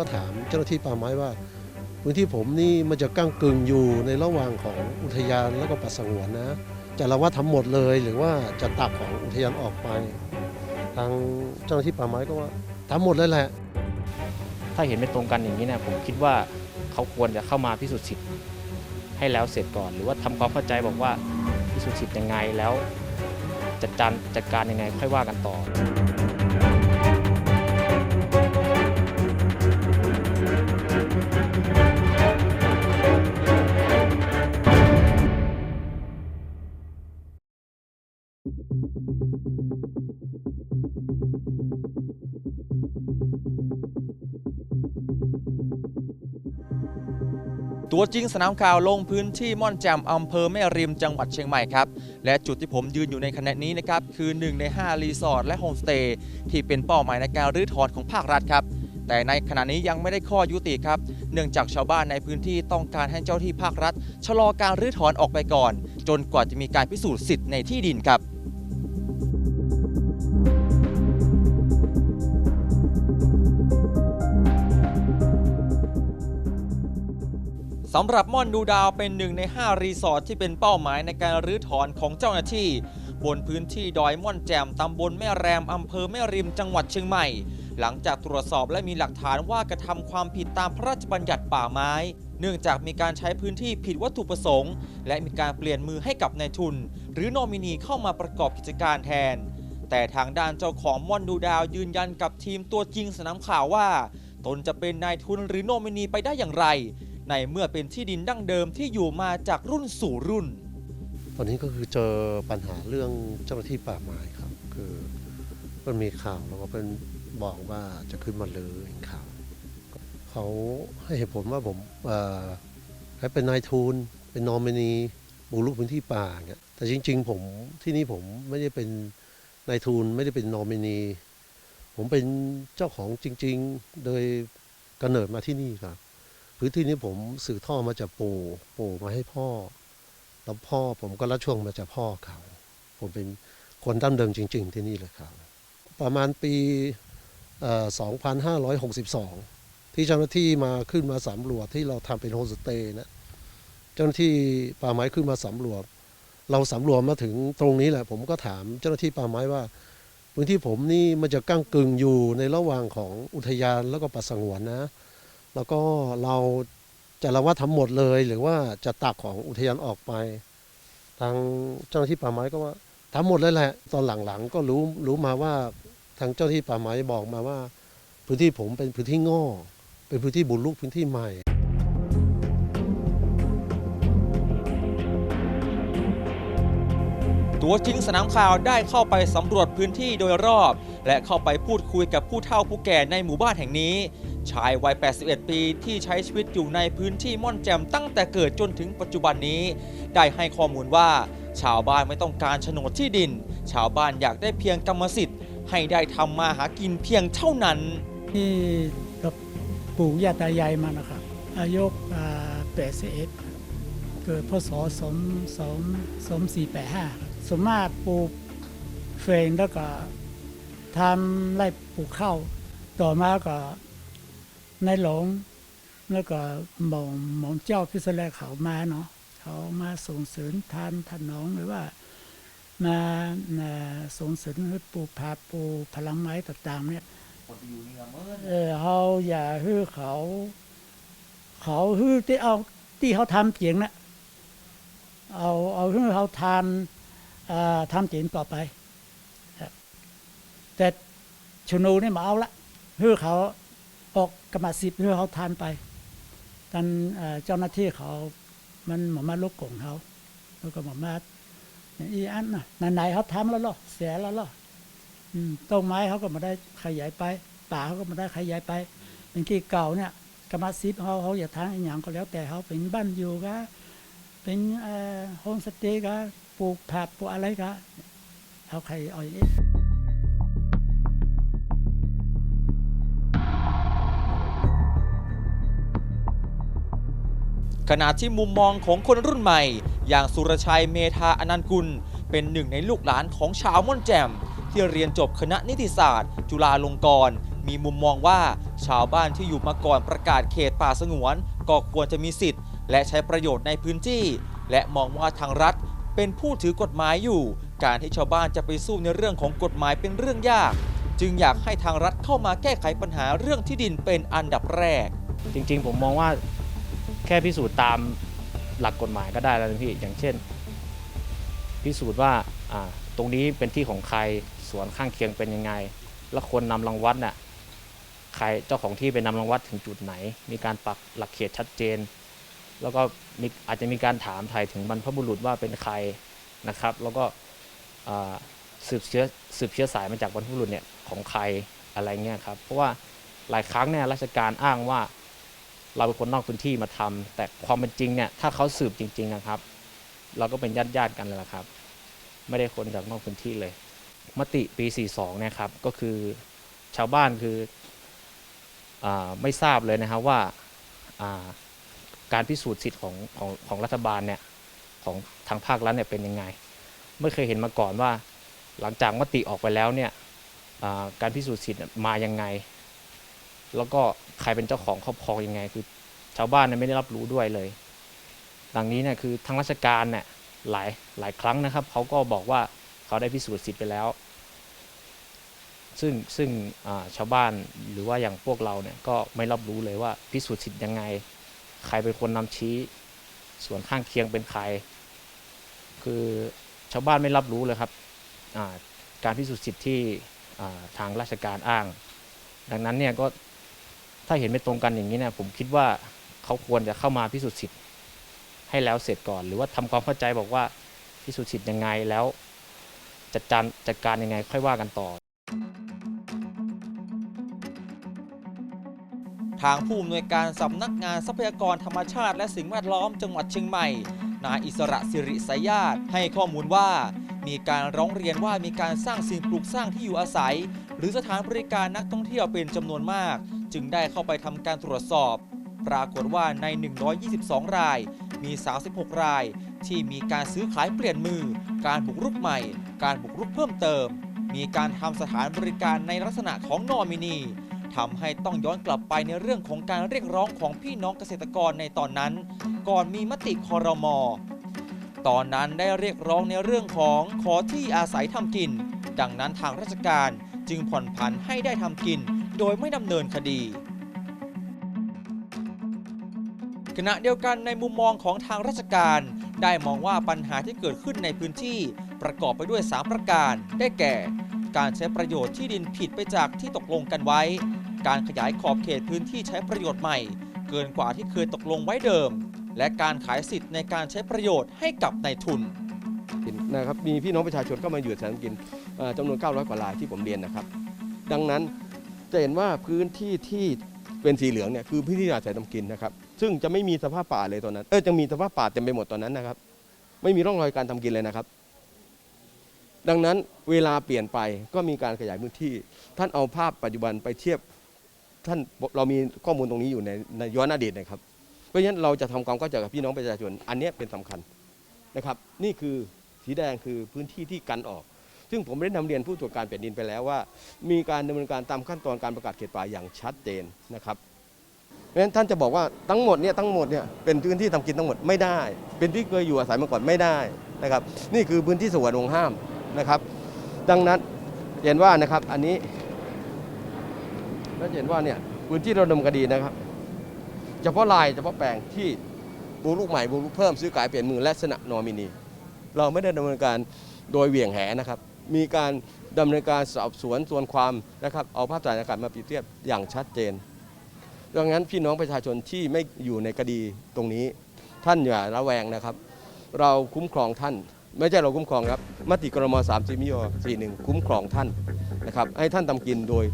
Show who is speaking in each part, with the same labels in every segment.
Speaker 1: ก็ถามเจ้าหน้าที่ป่าไม้ว่าพื้นที่ผมนี่มันจะก้างกึ่งอยู่ในระหว่างของอุทยานแล้วก็ป่าสงวนนะ จะละว่าทำหมดเลยหรือว่าจะตัดของอุทยานออกไป ทางเจ้าหน้าที่ป่าไม้ก็ว่าทำหมดเลยแหละ
Speaker 2: ถ้าเห็นไม่ตรงกันอย่างนี้นะผมคิดว่าเขาควรจะเข้ามาพิสูจน์สิทธิ์ให้แล้วเสร็จก่อน หรือว่าทำความเข้าใจบอกว่าพิสูจน์สิทธิ์ยังไงแล้ว จัดการจัดการยังไงค่อยว่ากันต่อ
Speaker 3: ตัวจริงสนามข่าวลงพื้นที่ม่อนแจ่มอำเภอแม่ริมจังหวัดเชียงใหม่ครับ และจุดที่ผมยืนอยู่ในขณะนี้นะครับ คือ 1 ใน 5 รีสอร์ทและโฮมสเตย์ที่เป็นเป้าหมายในการรื้อถอนของภาครัฐครับ แต่ในขณะนี้ยังไม่ได้ข้อยุติครับ เนื่องจากชาวบ้านในพื้นที่ต้องการให้เจ้าที่ภาครัฐ ชะลอการรื้อถอนออกไปก่อน จนกว่าจะมีการพิสูจน์สิทธิ์ในที่ดินครับ สำหรับม่อนดูดาวเป็นหนึ่งใน 5 รีสอร์ทที่เป็นเป้าหมายในการรื้อถอนของเจ้าหน้าที่ บนพื้นที่ดอยม่อนแจ่มตำบลแม่แรมอำเภอแม่ริมจังหวัดเชียงใหม่ หลังจากตรวจสอบและมีหลักฐานว่ากระทำความผิดตามพระราชบัญญัติป่าไม้ เนื่องจากมีการใช้พื้นที่ผิดวัตถุประสงค์ และมีการเปลี่ยนมือให้กับนายทุน หรือโนมินีเข้ามาประกอบกิจการแทน แต่ทางด้านเจ้าของม่อนดูดาวยืนยันกับทีมตัวจริงสนามข่าวว่า ตนจะเป็นนายทุนหรือโนมินีไปได้อย่างไร ในเมื่อเป็นที่ดินดั้งเดิมที่อยู่มาจากรุ่นสู่รุ่น
Speaker 1: ตอนนี้ก็คือเจอปัญหาเรื่องเจ้าหน้าที่ป่าไม้ครับ คือมันมีข่าวแล้วก็เป็นบอกว่าจะขึ้นมาเลยข่าวเขาให้เหตุผลว่าผมให้เป็นนายทุนเป็นนอมินีบุกรุกพื้นที่ป่าเนี่ยแต่จริง ๆ ผมที่นี่ผมไม่ได้เป็นนายทุนไม่ได้เป็นนอมินีผมเป็นเจ้าของจริง ๆ โดยกำเนิดมาที่นี่ครับ พื้นที่นี้ผมสืบทอดมาจากปู่ปู่มาให้พ่อแล้วพ่อผมก็รับช่วงมาจากพ่อเขา ผมเป็นคนดั้งเดิมจริง ๆ ที่นี่เลยครับ ประมาณปี 2562 ที่เจ้าหน้าที่มาขึ้นมาสำรวจที่เราทำเป็นโฮสเตย์นะเจ้าหน้าที่ป่าไม้ขึ้นมาสำรวจ เราสำรวจมาถึงตรงนี้แหละ ผมก็ถามเจ้าหน้าที่ป่าไม้ว่าพื้นที่ผมนี่มันจะกั้งกึ่งอยู่ในระหว่างของอุทยานแล้วก็ป่าสงวนนะ แล้วก็เราจะละว่าทำหมดเลย หรือว่าจะตักของอุทยานออกไป ทางเจ้าหน้าที่ป่าไม้ก็ว่าทำหมดเลยแหละ ตอนหลังๆ ก็รู้รู้มาว่าทางเจ้าหน้าที่ป่าไม้บอกมาว่า พื้นที่ผมเป็นพื้นที่ง่อเป็นพื้นที่บุกรุกพื้นที่ใหม่
Speaker 3: ตัวจริงสนามข่าวได้เข้าไปสำรวจพื้นที่โดยรอบ และเข้าไปพูดคุยกับผู้เฒ่าผู้แก่ในหมู่บ้านแห่งนี้ ชายวัย 81 ปีที่ใช้ชีวิตอยู่ในพื้นที่ม่อนแจ่มตั้งแต่เกิดจนถึงปัจจุบันนี้ ได้ให้ข้อมูลว่า ชาวบ้านไม่ต้องการโฉนดที่ดิน ชาวบ้านอยากได้เพียงกรรมสิทธิ์ ให้ได้ทำมาหากินเพียงเท่านั้น
Speaker 4: ที่กับปู่ย่าตายายมานะครับอายุแปดสิบเกิดพศสองสองสองสี่แปดห้าสมมาตปลูกเฟรนแล้วก็ทำไร่ปลูกข้าวต่อมาก็ ในหลงแล้วก็หม่องหมองเจ้าพิศแลเขามาเนาะเขามาส่งเสริมทานถนน้องหรือว่ามาส่งเสริมให้ปลูกผักปลูกผลไม้ต่างๆเนี่ยเออเขาอย่าฮื้อเขา เขาฮื้อที่เอาที่เขาทำเจียงนะเอาเอาฮื้อเขาทำเอ่อทำเจียงต่อไป แต่ชนูนี่มาเอาละฮื้อเขา ออกกรรมสิทธิ์ฮื้อเขาทานไปตอนเจ้าหน้าที่เขามันหมอมาลบกกงเขาแล้วก็หมอมาอีอันน่ะไหนๆเขาทำแล้วเหรอเสียแล้วเหรออืมต้นไม้เขาก็มาได้ขยายไป ป่าเขาก็มาได้ขยายไป เป็นที่เก่าเนี่ยกรรมสิทธิ์เขาเขาอยาทางอหย่างก็แล้วแต่เขาเป็นบ้านอยู่ก็เป็นเอ่อโฮมสเตย์ก็ปลูกผักปลูกอะไรก็เขาใครเอาอย่างนี้
Speaker 3: ขณะที่มุมมองของคนรุ่นใหม่ อย่างสุรชัยเมธาอนันต์กุล เป็นหนึ่งในลูกหลานของชาวม่อนแจ่ม ที่เรียนจบคณะนิติศาสตร์ จุฬาลงกรณ์มีมุมมองว่าชาวบ้านที่อยู่มาก่อนประกาศเขตป่าสงวน ก็ควรจะมีสิทธิ์ และใช้ประโยชน์ในพื้นที่ และมองว่าทางรัฐ เป็นผู้ถือกฎหมายอยู่ การที่ชาวบ้านจะไปสู้ในเรื่องของกฎหมายเป็นเรื่องยาก จึงอยากให้ทางรัฐเข้ามาแก้ไขปัญหาเรื่องที่ดินเป็นอันดับแรก
Speaker 2: จริงๆ ผมมองว่า ค่พิสูจน์ตามหลักกฎหมายก็ได้แล้วนะพี่อย่างเช่น พิสูจน์ว่าอ่าตรงนี้เป็นที่ของใครสวนข้างเคียงเป็นยังไง แล้วคนนำรังวัดน่ะใครเจ้าของที่ไปนำรังวัดถึงจุดไหน มีการปักหลักเขตชัดเจน แล้วก็มีอาจจะมีการถามไทยถึงบรรพบุรุษว่าเป็นใครนะครับ แล้วก็สืบเชื้อสืบเชื้อสายมาจากบรรพบุรุษเนี่ยของใครอะไรเงี้ยครับเพราะว่าหลายครั้งเนี่ยราชการอ้างว่า เราเป็นคนนอกพื้นที่มาทำแต่ความเป็นจริงเนี่ยถ้าเขาสืบจริง ๆนะครับ เราก็เป็นญาติญาติๆกันเลยละครับ ไม่ได้คนจากนอกพื้นที่เลย มติปี 42เนี่ยครับก็คือชาวบ้านคืออไม่ทราบเลยนะครับว่าการพิสูจน์สิทธิ์ของของของรัฐบาลเนี่ยของทางภาครัฐเนี่ยเป็นยังไง ไม่เคยเห็นมาก่อนว่า หลังจากมติออกไปแล้วเนี่ยการพิสูจน์สิทธิ์มายังไง แล้วก็ใครเป็นเจ้าของครอบครองยังไง คือ ชาวบ้านเนี่ยไม่ได้รับรู้ด้วยเลย ดังนี้เนี่ยคือทางราชการเนี่ยหลายหลายครั้งนะครับเขาก็บอกว่าเขาได้พิสูจน์สิทธิ์ไปแล้ว ซึ่งซึ่งชาวบ้านหรือว่าอย่างพวกเราเนี่ยก็ไม่รับรู้เลยว่าพิสูจน์สิทธิ์ยังไง ใครเป็นคนนำชี้ ส่วนข้างเคียงเป็นใคร คือชาวบ้านไม่รับรู้เลยครับการพิสูจน์สิทธิ์ที่ทางราชการอ้าง ดังนั้นเนี่ยก็ ถ้าเห็นไม่ตรงกันอย่างนี้เนี่ยผมคิดว่าเขาควรจะเข้ามาพิสูจน์สิทธิ์ให้แล้วเสร็จก่อน หรือว่าทำความเข้าใจบอกว่าพิสูจน์สิทธิ์ยังไงแล้วจัดการจัดการยังไงค่อยว่ากันต่อ
Speaker 3: ทางผู้อำนวยการสำนักงานทรัพยากรธรรมชาติ และสิ่งแวดล้อมจังหวัดเชียงใหม่ นายอิสระสิริสายาตให้ข้อมูลว่า มีการร้องเรียนว่ามีการสร้างสิ่งปลูกสร้างที่อยู่อาศัย หรือสถานบริการนักท่องเที่ยวเป็นจำนวนมาก จึงได้เข้าไปทำการตรวจสอบ ปรากฏว่าใน 122 ราย มี 36 ราย ที่มีการซื้อขายเปลี่ยนมือ การบุกรุกใหม่ การบุกรุกเพิ่มเติม มีการทำสถานบริการในลักษณะของนอมินีทำให้ต้องย้อนกลับไปในเรื่องของการเรียกร้องของพี่น้องเกษตรกรในตอนนั้น ก่อนมีมติคอรมอตอนนั้นได้เรียกร้องในเรื่องของขอที่อาศัยทำกิน ดังนั้นทางราชการจึงผ่อนผันให้ได้ทำกิน โดยไม่ดำเนินคดี ขณะเดียวกันในมุมมองของทางราชการ ได้มองว่าปัญหาที่เกิดขึ้นในพื้นที่ประกอบไปด้วย 3 ประการ ได้แก่ การใช้ประโยชน์ที่ดินผิดไปจากที่ตกลงกันไว้ การขยายขอบเขตพื้นที่ใช้ประโยชน์ใหม่ เกินกว่าที่เคยตกลงไว้เดิม และการขายสิทธิ์ในการใช้ประโยชน์ให้กับนายทุน
Speaker 5: นะครับมีพี่น้องประชาชนเข้ามาอยู่อาศัยทำกินเอ่อจำนวน 900 กว่ารายที่ผมเรียนนะครับ ดังนั้น จะเห็นว่าพื้นที่ที่เป็นสีเหลืองเนี่ยคือพื้นที่อาศัยทำกินนะครับ ซึ่งจะไม่มีสภาพป่าเลยตอนนั้น เออจะมีสภาพป่าเต็มไปหมดตอนนั้นนะครับ ไม่มีร่องรอยการทำกินเลยนะครับ ดังนั้นเวลาเปลี่ยนไปก็มีการขยายพื้นที่ ท่านเอาภาพปัจจุบันไปเทียบ ท่านเรามีข้อมูลตรงนี้อยู่ในในย้อนอดีตนะครับ เพราะฉะนั้นเราจะทำความเข้าใจกับพี่น้องประชาชน อันนี้เป็นสำคัญนะครับ นี่คือสีแดงคือพื้นที่ที่กันออก ซึ่งผมได้นำเรียนผู้ตรวจการแผ่นดินไปแล้วว่า มีการดำเนินการตามขั้นตอนการประกาศเขตป่าอย่างชัดเจนนะครับเพราะฉะนั้นท่านจะบอกว่าทั้งหมดเนี่ยทั้งหมดเนี่ยเป็นพื้นที่ทำกินทั้งหมดไม่ได้ เป็นที่เคยอยู่อาศัยมาก่อนไม่ได้นะครับนี่คือพื้นที่สวนวงห้ามนะครับ ดังนั้นเห็นว่านะครับอันนี้และเห็นว่าเนี่ยพื้นที่เราดำเนินคดีนะครับ เฉพาะลายเฉพาะแปลงที่บุกรุกใหม่บุกรุกเพิ่มซื้อขายเปลี่ยนมือและสนะนอมินี เราไม่ได้ดำเนินการโดยเหวี่ยงแหนะครับ มีการดำเนินการสอบสวนส่วนความนะครับเอาภาพถ่ายอากาศมาเปรียบเทียบอย่างชัดเจน ดังนั้นพี่น้องประชาชนที่ไม่อยู่ในคดีตรงนี้ ท่านอย่าระแวงนะครับ เราคุ้มครองท่าน ไม่ใช่เราคุ้มครองครับมติกรม3 4มิโย41คุ้มครองท่านนะครับให้ท่านทำกินโดย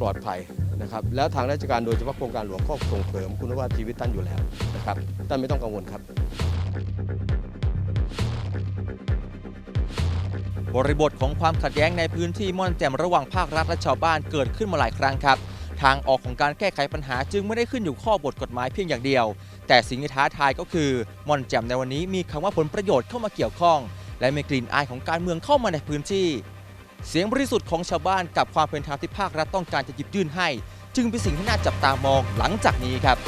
Speaker 5: ปลอดภัยนะครับแล้วทางราชการโดยเฉพาะโครงการหลวงก็ส่งเสริมคุณภาพชีวิตท่านอยู่แล้วนะครับท่านไม่ต้องกังวลครับ
Speaker 3: บริบทของความขัดแย้งในพื้นที่ม่อนแจ่มระหว่างภาครัฐและชาวบ้านเกิดขึ้นมาหลายครั้งครับ ทางออกของการแก้ไขปัญหาจึงไม่ได้ขึ้นอยู่ข้อบทกฎหมายเพียงอย่างเดียว แต่สิ่งที่ท้าทายก็คือม่อนแจ่มในวันนี้มีคำว่าผลประโยชน์เข้ามาเกี่ยวข้อง และมีกลิ่นอายของการเมืองเข้ามาในพื้นที่ เสียงบริสุทธิ์ของชาวบ้านกับความเป็นธรรมที่ภาครัฐต้องการจะหยิบยื่นให้ จึงเป็นสิ่งที่น่าจับตามองหลังจากนี้ครับ